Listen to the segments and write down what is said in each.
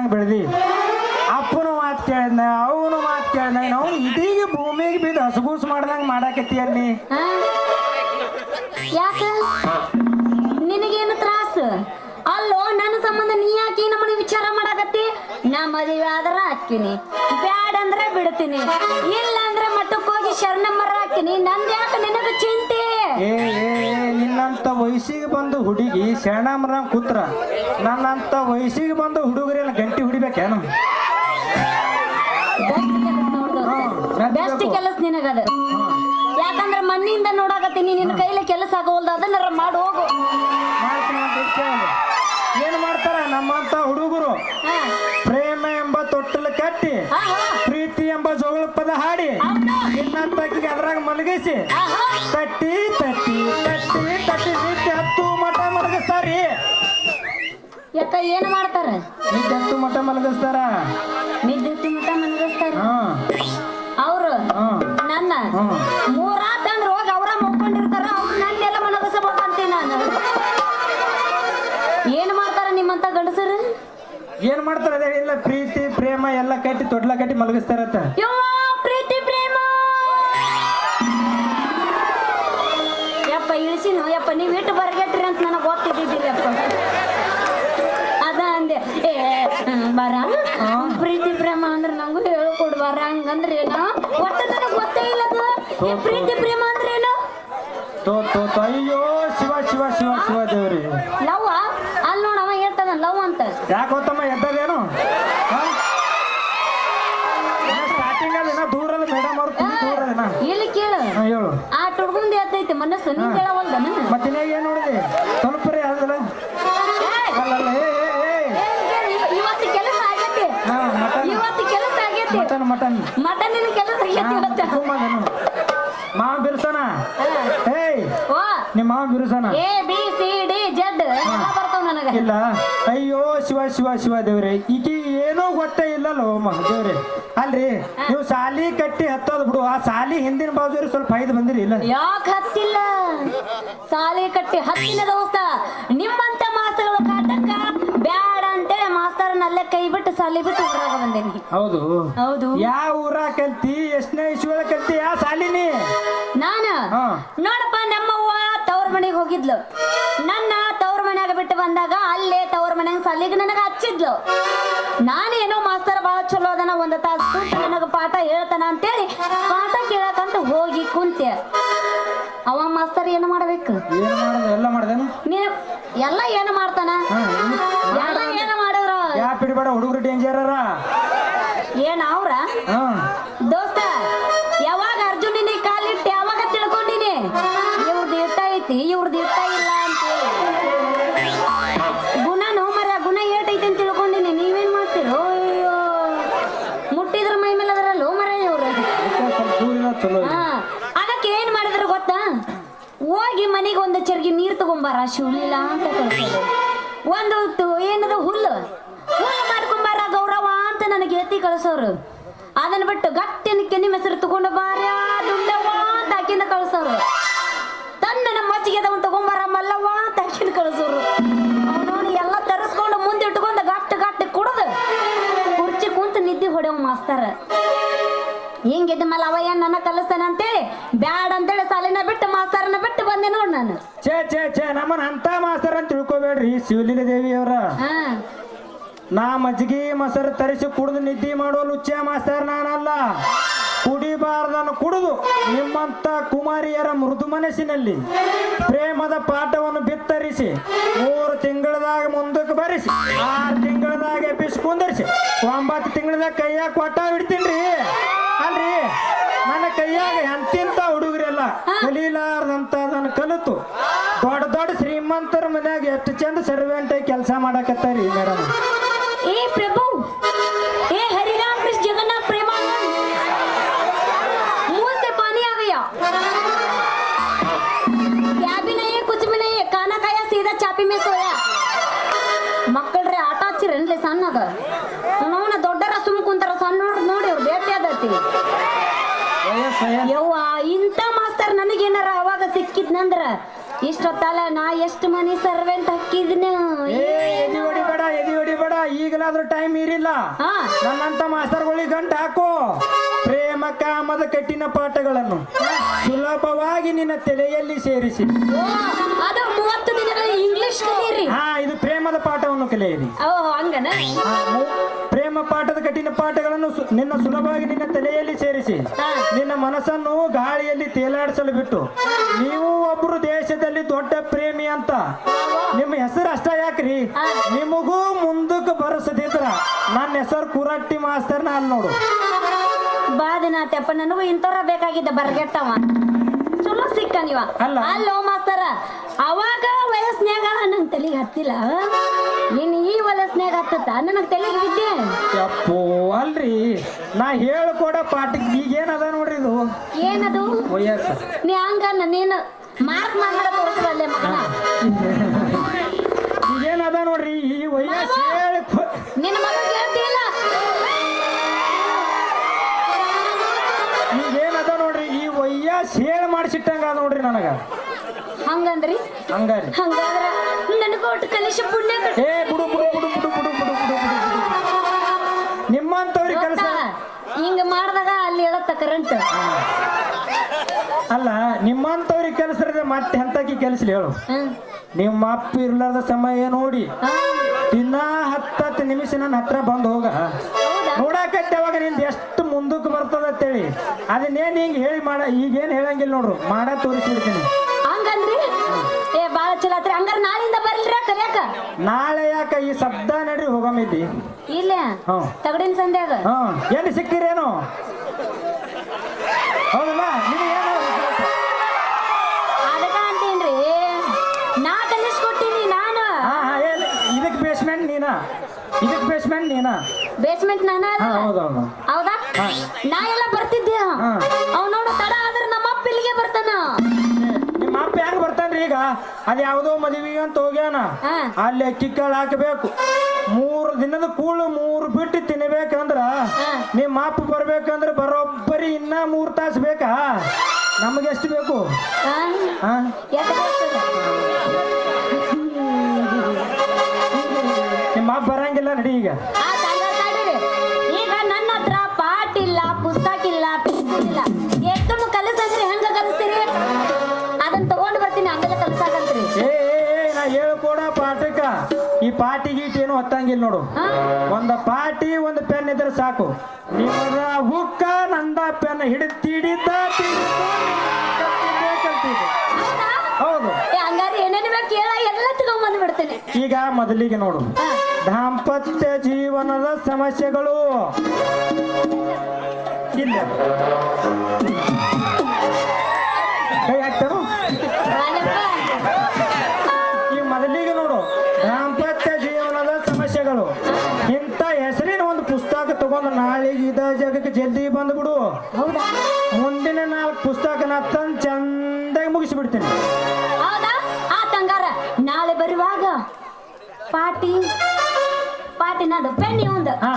ಬೆಳೆದಂಗೆ ಬೆಳೆದಿ. ಅಪ್ಪನ ಮಾತು ಕೇಳಿದ್ನ ಅವನು ಮಾತು ಕೇಳಿದ ನಾವು ಇದೀಗ ಭೂಮಿಗೆ ಬಿದ್ದು ಹಸುಗೂಸು ಮಾಡ್ದಂಗೆ ಮಾಡಾಕತ್ತಿ ಅಲ್ಲಿ? ಯಾಕ? ನಿನಗೇನು ತ್ರಾಸ? ಅಲ್ಲೋ ನನ್ನ ಸಂಬಂಧ ನೀ ಯಾಕೆ ನಮ್ಮನೆ ವಿಚಾರ ಮಾಡಾಕತ್ತಿ? ನಾ ಮದುವೆ ಆದ್ರ ಹಾಕ್ತೀನಿ. ಬ್ಯಾಡ ಅಂದ್ರೆ ಬಿಡ್ತೀನಿ. ಇಲ್ಲ ಅಂದ್ರೆ ಮಠಕ್ಕೆ ಹೋಗಿ ಶರಣಮ್ಮರ ಹಾಕ್ತೀನಿ. ನಂದ್ಯಾಕ ನಿನಗ ಚಿಂತೆ? ವಯಸ್ಸಿಗೆ ಬಂದು ಹುಡುಗಿ ಶರಣಮ್ಮರ ಕೂತ್ರ ನನ್ನಂತ ವಯಸ್ಸಿಗೆ ಬಂದು ಹುಡುಗರೆಲ್ಲ ಗಂಟಿ ಹುಡಿಬೇಕೇನು? ಬೆಸ್ಟ್. ಕೆಲಸ ನಿನಗದ. ಯಾಕಂದ್ರೆ ಮಣ್ಣಿಂದ ನೋಡಾಕತ್ತೀನಿ ನಿನ್ನ ಕೈಲಿ ಕೆಲಸ ಆಗೋಲ್ದ ಅದನ್ನ ಮಾಡು ಹೋಗು. ಏನ್ ಮಾಡ್ತಾರ ನಮ್ಮಂತ ಹುಡುಗರು? ಪ್ರೇಮ ಎಂಬ ತೊಟ್ಟಲ ಕಟ್ಟಿ ಪ್ರೀತಿ ಎಂಬ ಜೋಗಳ ಪದ ಹಾಡಿ ಇನ್ನಂತ ಅದ್ರಾಗ ಮಲಗಿಸಿ ಏನ್ ಮಾಡ್ತಾರ? ನಿದ್ದೆತ್ತು ಮಠ ಮಲಗಿಸ್ತಾರ. ನಿದ್ದೆತ್ತು ಮಠ ಮಲಗಿಸ್ತಾರ? ಅವ್ರು ನನ್ನ ಮೂರಾತ್ ಅಂದ್ರೆ ಹೋಗಿ ಅವ್ರ ಮುಕ್ಕೊಂಡಿರ್ತಾರ ಅವ್ರು ನನ್ನೆಲ್ಲ ಅಂತೀನಿ ನಾನು. ಏನ್ ಮಾಡ್ತಾರ ನಿಮ್ಮಂತ ಗಂಡಸರು? ಏನ್ ಮಾಡ್ತಾರ ಅದೇ ಇಲ್ಲ ಪ್ರೀತಿ ಪ್ರೇಮ ಎಲ್ಲ ಕಟ್ಟಿ ತೊಡ್ಲ ಕಟ್ಟಿ ಮಲಗಿಸ್ತಾರತ್ತ. ಪ್ರೀತಿ ಪ್ರೇಮ! ಯಪ್ಪ ಇಳಿಸಿನ ಯಪ್ಪ ನೀವ್ ಇಟ್ಟು ಬರ್ಗೆಟ್ರಿ ಅಂತ ನನಗೆ ಅದ ಅಂದೆ ಏ ಹ್ಮ್, ಬರ ಪ್ರೀತಿ ಪ್ರೇಮ ಅಂದ್ರೆ ನಂಗೂ ಹಂಗಂದ್ರೆ ನನಗೆ ಗೊತ್ತೇ ಇಲ್ಲ ಅದು. ಈ ಪ್ರೀತಿ ಪ್ರೇಮ ಅಂದ್ರೆ ಏನು ತೋ ತೋ ತೋ, ಅಯ್ಯೋ ಶಿವ ಶಿವ ಶಿವ ಶಿವ ದೇವ್ರಿ. ಲವ್ ಅಲ್ಲಿ ನೋಡ ಅವ ಹೇಳ್ತಾನ ಲವ್ ಅಂತ. ಯಾಕೆ ಗೊತ್ತಮ್ಮ ಎದ್ದದೇನು? ಸ್ಟಾರ್ಟಿಂಗ್ ಅಲ್ಲಿ ಮೇಡಮ್ ಅವ್ರು ತುಂಬ ಇಲ್ಲಿ ಕೇಳು. ಹೇಳು. ಆ ಟುಡ್ಗುಂದ್ ಎತ್ತೈತಿ ಮನಸ್ಸು? ನೀನ್ ಮತ್ತೆ ಏನ್ ನೋಡಿದೆ ಸ್ವಲ್ಪ ಮಟನ್. ಮಟನ್ ಮಟನ್ ಕೆಲಸ ಇವತ್ತು ಮಾವ ಬಿರುಸನ? ಏಯ್ ಓ. ನಿಮ್ಮ ಮಾವ ಬಿರುಸನ? A B C D Z ಎಲ್ಲ ಬರ್ತಾವ ನನಗ. ಇಲ್ಲ. ಅಯ್ಯೋ ಶಿವ ಶಿವ ಶಿವ ದೇವ್ರೆ. ಈಕಿ ಏನೂ ಗೊತ್ತೇ ಇಲ್ಲಲ್ಲೋ ಮ ದೇವ್ರೆ. ಅಲ್ರಿ ನೀವು ಸಾಲಿ ಕಟ್ಟಿ ಹತ್ತೋದು ಬಿಡು. ಆ ಸಾಲಿ ಹಿಂದಿನ ಬಾಜು ಸ್ವಲ್ಪ ಐದು ಬಂದಿರಿ ಇಲ್ಲ? ಯಾಕೆ ಹತ್ತಿಲ್ಲ? ಸಾಲಿ ಕಟ್ಟಿ ಹತ್ತಿನ ದೋಸ್ತ ನಿಮ್ಮಂತ ಅಂತೇಳಿ ಅಲ್ಲೇ ಕೈ ಬಿಟ್ಟು ಸಾಲಿ ಬಿಟ್ಟು ಊರಾಗ ಬಂದೇನಿ. ಹೌದು. ಹೌದು. ಯಾವ ಊರ ಕಲ್ತಿ? ಎಷ್ಟನೇ ಇಶ್ವರ ಕಲ್ತಿ? ಯಾವ ಸಾಲಿನಿ? ನಾನ? ಹಾ. ನೋಡಪ್ಪ ನಮ್ಮವ್ವ ತವ್ರ ಮನೆಗೆ ಹೋಗಿದ್ಲು. ನನ್ನ ತವ್ರ ಮನ್ಯಾಗ ಬಿಟ್ಟು ಬಂದಾಗ ಅಲ್ಲೇ ತವ್ರ ಮನ್ಯಾಗ ಸಾಲಿಗೆ ನನಗೆ ಹಚ್ಚಿದ್ಲು. ನಾನೇನೋ ಮಾಸ್ತರ್ ಬಹಳ ಚಲೋ ಅದನ ಒಂದು ತಾಸು ಕೂತು ನನಗೆ ಪಾಠ ಹೇಳ್ತಾನ ಅಂತೇಳಿ ಪಾಠ ಕೇಳಕಂತ ಹೋಗಿ ಕುಂತೆ. ಅವ ಮಾಸ್ತರ್ ಏನು ಮಾಡ್ಬೇಕು? ಏನ್ ಮಾಡೋದು? ಎಲ್ಲ ಶಿವಲಿಲ್ಲ ಅಂತ ಕಳ್ಸೋದು ಒಂದು ಏನದು ಹುಲ್ಲು ಹುಲ್ಲು ಮಾಡ್ಕೊಂಬಾರ ಗೌರವ ಅಂತ ನನಗೆ ಎತ್ತಿ ಕಳ್ಸೋರು. ಅದನ್ನ ಬಿಟ್ಟು ಗಟ್ಟಿನ ಕೆನ್ನಿ ಹೆಸರು ತಗೊಂಡು ಬಾರ ದುಂಡವ್ವ ಅಂತ ಆಕಿಂದ ಕಳ್ಸೋರು. ತನ್ನ ನಮ್ಮ ಮಚ್ಚಿಗೆ ತಗೊಂಡು ತಗೊಂಬಾರ ಮಲ್ಲವ್ವ ಅಂತ ಆಕಿನ ಕಳ್ಸೋರು. ಅವನವನು ಎಲ್ಲ ತರಿಸ್ಕೊಂಡು ಮುಂದೆ ಇಟ್ಕೊಂಡು ಗಟ್ಟ ಗಟ್ಟ ಕುಡ್ದು ಕುರ್ಚಿ ಕುಂತು ನಿದ್ದೆ ಹೊಡೆವ ಮಾಸ್ತರ. ಹಿಂಗಿದ್ದ ಮೇಲೆ ಅವ ನನ್ನ ಕಲಿಸ್ತಾನೆ ಅಂತೇಳಿ? ಬ್ಯಾಡ ಅಂತೇಳಿ ಬಂದೆ ನೋಡ್ ನಾನು. ಛೇ ಛೇ ಛೇ ನಮ್ಮನ್ ಅಂತ ಮಾಸ್ತರ್ ಅಂತ ತಿಳ್ಕೊಬೇಡ್ರಿ ಶಿವಲಿಂಗ ದೇವಿ ಅವರ ಹಾ. ನಾ ಮಜ್ಜಿಗೆ ಮೊಸರು ತರಿಸಿ ಕುಡಿದು ನಿದ್ದೆ ಮಾಡುವ ಲುಚ್ಚ ಮಾಸ್ತರ್ ನಾನಲ್ಲ. ಕುಡಿಬಾರ್ದನ್ನು ಕುಡಿದು ನಿಮ್ಮಂತ ಕುಮಾರಿಯರ ಮೃದು ಮನಸ್ಸಿನಲ್ಲಿ ಪ್ರೇಮದ ಪಾಠವನ್ನು ಬಿತ್ತರಿಸಿ ಮೂರು ತಿಂಗಳದಾಗ ಮುಂದಕ್ಕೆ ಬರಿಸಿ ಆರು ತಿಂಗಳದಾಗ ಎಬ್ಬಿಸಿ ಕುಂದರಿಸಿ ಒಂಬತ್ತು ತಿಂಗಳದಾಗ ಕೈಯಾಗ ಕೊಟ್ಟ ಬಿಡ್ತೀನಿ ಅಲ್ರಿ? ನನ್ನ ಕೈಯಾಗ ಎಂತಿಂತ ಹುಡುಗರೆಲ್ಲ ಕಲೀಲಾರ್ದಂತ ಅದನ್ನ ಕಲಿತು. ದೊಡ್ಡ ದೊಡ್ಡ ಶ್ರೀಮಂತರ ಮನ್ಯಾಗ ಎಷ್ಟು ಚಂದ ಸರ್ವೆಂಟ್ ಕೆಲಸ ಮಾಡಕತ್ತಾರಿ ಮೇಡಮ್ ಏ ಪ್ರಭು ಏ ಹರಿರಾಮ್ ಕೃಷ್ಣ ಜಗನ್ನಾಥ ಪ್ರೇಮ ಮೂಸೆ ಪಾನಿ ಆಗಯ್ಯ. ಯಾಬಿನಯ್ಯ ಕುಚ್ ಬಿನಯ್ಯ ಕಾನಕಾಯ ಸೀದಾ ಚಾಪಿ ಮೇ ಸೋಯ ಮಕ್ಕಳ್ರೆ ಆಟ ಹಚ್ಚಿರನ್ಲೆ ಸಣ್ಣದ? ನೋಡ ದೊಡ್ಡರ ಸುಮ್ ಕುಂತಾರ ಸಣ್ಣ ನೋಡಿ ನೋಡಿ ಅವ್ರು ಭೇಟಿ ಆದತಿ ಯವ್ವ ಇಂಥ ಮಾಸ್ತರ್ ನನಗೇನಾರ ಅವಾಗ ಸಿಕ್ಕಿದ್ನಂದ್ರ? ಇಷ್ಟೊತ್ತಲ್ಲ ನಾ ಎಷ್ಟು ಮನಿ ಸರ್ವೆಂಟ್ ಹಾಕಿದ್ನ? ಏ ಎದಿ ಹೊಡಿಬೇಡ ಬೇಡ ಎದಿ ಹೊಡಿಬೇಡ ಈಗಲಾದ್ರೂ ಟೈಮ್ ಇರಿಲ್ಲ. ನನ್ನಂತ ಮಾಸ್ತರ್ಗಳಿಗೆ ಗಂಟು ಹಾಕು. ಪ್ರೇಮ ಕಾಮದ ಕಠಿಣ ಪಾಠಗಳನ್ನು ಸುಲಭವಾಗಿ ನಿನ್ನ ತಲೆಯಲ್ಲಿ ಸೇರಿಸಿ. ಅದು ಮೂವತ್ತು ದಿನಗಳ ಇಂಗ್ಲಿಷ್ ಹಾ ಇದು ಪ್ರೇಮದ ಪಾಠವನ್ನು ಕಲಿಯಿರಿ. ಓ ಹಂಗನ? ಮು- ಪ್ರೇಮ ಪಾಠದ ಕಠಿಣ ಪಾಠಗಳನ್ನು ಸು- ನಿನ್ನ ಸುಲಭವಾಗಿ ನಿನ್ನ ತಲೆಯಲ್ಲಿ ಸೇರಿಸಿ. ನಿನ್ನ ಮನಸ್ಸನ್ನು ಗಾಳಿಯಲ್ಲಿ ತೇಲಾಡಿಸಲು ಬಿಟ್ಟು. ನೀವು ಒಬ್ರು ದೇಶದಲ್ಲಿ ದೊಡ್ಡ ಪ್ರೇಮಿ ಅಂತ. ನಿಮ್ಮ ಹೆಸರು ಅಷ್ಟ ಯಾಕ್ರಿ? ಹಾ. ನಿಮಗೂ ಮುಂದಕ್ಕೆ ಬರಸದಿದ್ರ ನನ್ನ ಹೆಸರು ಕುರಟ್ಟಿ ಮಾಸ್ತರ್ ನಾನು ನೋಡು. ಬಾದಿನ ನನಗೂ ಇಂಥವ್ರ ಬೇಕಾಗಿದ್ದ ಬರ್ಗೆಟ್ಟವ. ಚಲೋ ಸಿಕ್ಕ ನೀವ. ಅಲ್ಲ. ಅಲ್ಲೋ ಮಾಸ್ತರ ಅವಾಗ ವಯಸ್ನ್ಯಾಗ ನಂಗ್ ತಲೆಗೆ ಹತ್ತಿಲ್ಲ. ಇನ್ ಈ ವಯಸ್ನ್ಯಾಗ ಹತ್ತತ್ತ ನನಗ್ ತಲೆಗೆ ಬಿದ್ದೆ? ಯಪ್ಪೋ ಅಲ್ರಿ. ನಾ ಹೇಳ್ಕೊಡ ಪಾಠಕ್ಕೆ ಈಗೇನದ ನೋಡ್ರಿ ಇದು? ಏನದು? ವಯಸ್ಸು. ನೀ ಹಂಗ ನೀನು ಮಾರ್ಕ್ ಮಾಡ ತೋರಿಸ್ರಲ್ಲೇ ಮಗನ? ಈಗೇನದ ನೋಡ್ರಿ ಈ ವಯಸ್ಸು ಹೇಳಿ ನಿನ್ನ ಮಗ ಹಂಗಂದ್ರಿ? ಹಂಗಾರಿ. ಹಂಗಾದ್ರ ನನಗೂ ಒಟ್ಟು ಕಲಿಶ ಪುಣ್ಯ ಕಟ್ಟ ಏ ಬುಡು ಬುಡು ಬುಡು ಬುಡು ಬುಡು ಬಿಡು ಬುಡು ಬುಡು. ನಿಮ್ಮಂತವ್ರಿಗೆ ಕೆಲಸ ಹಿಂಗ ಮಾಡ್ದಾಗ ಅಲ್ಲಿ ಹೇಳತ್ತ ಕರೆಂಟ್ ಅಲ್ಲ ನಿಮ್ಮಂತವ್ರಿಗೆ ಕೆಲಸ ಇರದೆ ಮತ್ತೆ ಎಂತಕಿ ಕೆಲಸ ಹೇಳು. ನಿಮ್ಮ ಅಪ್ಪ ಇರ್ಲಾರ್ದ ಸಮಯ ನೋಡಿ. ದಿನ ಹತ್ತತ್ತು ನಿಮಿಷ ನನ್ನ ಹತ್ರ ಬಂದು ಹೋಗ. ನೋಡಾಕತ್ತೆ ಅವಾಗ ನಿಂದ ಎಷ್ಟು ಮುಂದಕ್ಕೆ ಬರ್ತದ ಅಂತೇಳಿ. ಅದನ್ನೇನ್ ಹಿಂಗ್ ಹೇಳಿ ಮಾಡ ಈಗೇನ್ ಹೇಳಂಗಿಲ್ಲ ನೋಡ್ರು. ಮಾಡ ತೋರಿಸಿರ್ತೀನಿ. ಹಂಗಂದ್ರಿ? ಏ ಬಾಳ ಚಲೋ ಆತ್ರಿ. ಹಂಗಾರ ನಾಳಿಂದ ಬರ್ಲಿರ ಕಲಿಯಾಕ ನಾಳೆ ಯಾಕ ಈ ಶಬ್ದ ನಡ್ರಿ ಹೋಗಮಿದ್ದಿ? ಇಲ್ಲ? ಹ್ಮ್ ತಗಡಿನ ಸಂಧ್ಯಾಗ ಹಾ ಎಲ್ಲಿ ಸಿಕ್ತಿರೇನು? ಹೌದಲ್ಲ? ನೀವು ಏನು ಅದಕ್ಕ ಅಂತೇನ್ರಿ. ನಾ ಕಲಿಸ್ಕೊಟ್ಟಿನಿ ನಾನು. ಹಾ ಹಾ ಇದಕ್ ಬೇಸ್ಮೆಂಟ್ ನೀನಾ? ಇದಕ್ ಬೇಸ್ಮೆಂಟ್ ನೀನ? ಬೇಸ್ಮೆಂಟ್ ನಾನ ಹೌದಾ ನಾ ಎಲ್ಲ ಬರ್ತಿದ್ದೆ. ಅವ್ ನೋಡು ತಡ ಆದ್ರೆ ನಮ್ಮ ಅಪ್ಪ ಇಲ್ಲಿಗೆ ಬರ್ತಾನ. ನಿಮ್ಮ ಅಪ್ಪ ಹೆಂಗ್ ಬರ್ತಾನ್ರಿ ಈಗ? ಅದ್ ಯಾವ್ದೋ ಮದುವೆ ಅಂತ ಹೋಗ್ಯಾನ. ಅಲ್ಲಿ ಕಿಕ್ಕಳ ಕಾಳು ಹಾಕಬೇಕು. ಮೂರು ದಿನದ ಕೂಳು ಮೂರು ಬಿಟ್ಟು ತಿನ್ಬೇಕಂದ್ರ. ನಿಮ್ಮ ಅಪ್ಪ ಬರ್ಬೇಕಂದ್ರ ಬರೋಬ್ಬರಿ ಇನ್ನ ಮೂರ್ ತಾಸು ಬೇಕಾ? ನಮಗೆ ಎಷ್ಟು ಬೇಕು? ಹಾ? ಹೇಳ್ತೀನಿ ನೋಡು. ಒಂದು ಪಾಟಿ ಒಂದು ಪೆನ್ ಇದ್ರೆ ಸಾಕು. ನಿಮ್ಮದ ಹುಕ್ಕ ನಂದ ಪೆನ್ ಹಿಡಿದ ಹೌದು? ಈಗ ಮೊದಲಿಗೆ ನೋಡು. ದಾಂಪತ್ಯ ಜೀವನದ ಸಮಸ್ಯೆಗಳು. ಇಲ್ಲ. ಕೈ ಹೌದಾ? ಮುಂದಿನ ನಾಲ್ಕು ಪುಸ್ತಕ ನಾ ತಂದು ಚಂದಾಗಿ ಮುಗಿಸ್ಬಿಡ್ತೀನಿ. ಹೌದಾ? ಆ ತಂಗಾರ ನಾಳೆ ಬರುವಾಗ ಪಾಟಿ ಪಾಟಿನದು ಪೆನ್ನಿ ಒಂದು. ಹಾ.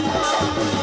Música